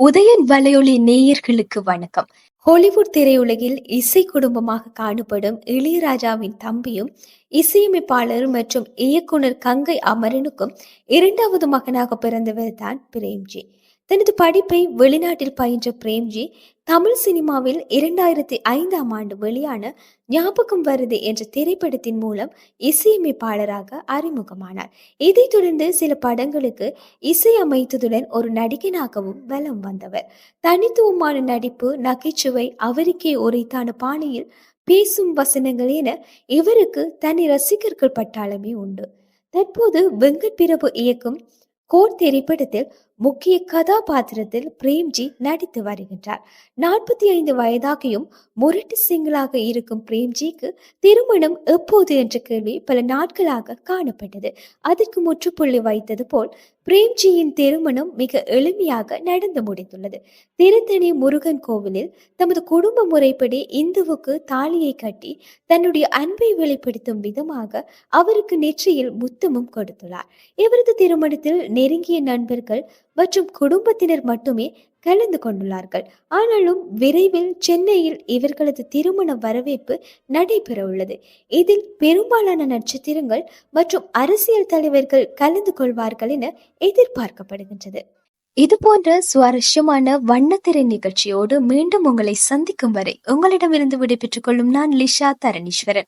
உதயன் வலையொலி நேயர்களுக்கு வணக்கம். ஹாலிவுட் திரையுலகில் இசை குடும்பமாக காணப்படும் இளையராஜாவின் தம்பியும் இசையமைப்பாளர் மற்றும் இயக்குனர் கங்கை அமரனுக்கும் இரண்டாவது மகனாக பிறந்தவர் தான் பிரேம்ஜி. தனது படிப்பை வெளிநாட்டில் பயின்ற பிரேம்ஜி தமிழ் சினிமாவில் இரண்டாயிரத்தி ஐந்தாம் ஆண்டு வெளியான ஞாபகம் வருது என்ற திரைப்படத்தின் மூலம் இசையமைப்பாளராக அறிமுகமானார். இதைத் தொடர்ந்து சில படங்களுக்கு இசையமைத்ததுடன் ஒரு நடிகனாகவும் வலம் வந்தவர். தனித்துவமான நடிப்பு நகைச்சுவை அவருக்கே உரைத்தான பாணியில் பேசும் வசனங்கள் என இவருக்கு தனி ரசிகர்கள் பட்டாளமே உண்டு. தற்போது வெங்கட் பிரபு இயக்கும் கோர் திரைப்படத்தில் முக்கிய கதாபாத்திரத்தில் பிரேம்ஜி நடித்து வருகின்றார். நாற்பத்தி ஐந்து வயதாகியும் முரட்டு சிங்களாக இருக்கும் பிரேம்ஜிக்கு திருமணம் எப்போது என்ற கேள்வி பல நாட்களாக காணப்பட்டது. அதற்கு முற்றுப்புள்ளி வைத்தது போல் பிரேம்ஜியின் திருமணம் மிக எளிமையாக நடந்து முடிந்துள்ளது. திருத்தணி முருகன் கோவிலில் தமது குடும்ப முறைப்படி இந்துவுக்கு தாலியை கட்டி தன்னுடைய அன்பை வெளிப்படுத்தும் விதமாக அவருக்கு நெற்றியில் முத்தமும் கொடுத்துள்ளார். இவரது திருமணத்தில் நெருங்கிய நண்பர்கள் மற்றும் குடும்பத்தினர் மட்டுமே கலந்து கொண்டுள்ளார்கள். ஆனாலும் விரைவில் சென்னையில் இவர்களது திருமண வரவேற்பு நடைபெற உள்ளது. இதில் பெரும்பாலான நட்சத்திரங்கள் மற்றும் அரசியல் தலைவர்கள் கலந்து கொள்வார்கள் என எதிர்பார்க்கப்படுகின்றது. இது போன்ற சுவாரஸ்யமான வண்ணத்திரை நிகழ்ச்சியோடு மீண்டும் உங்களை சந்திக்கும் வரை உங்களிடமிருந்து விடைபெற்றுக் கொள்ளும் நான் லிஷா தரணீஸ்வரன்.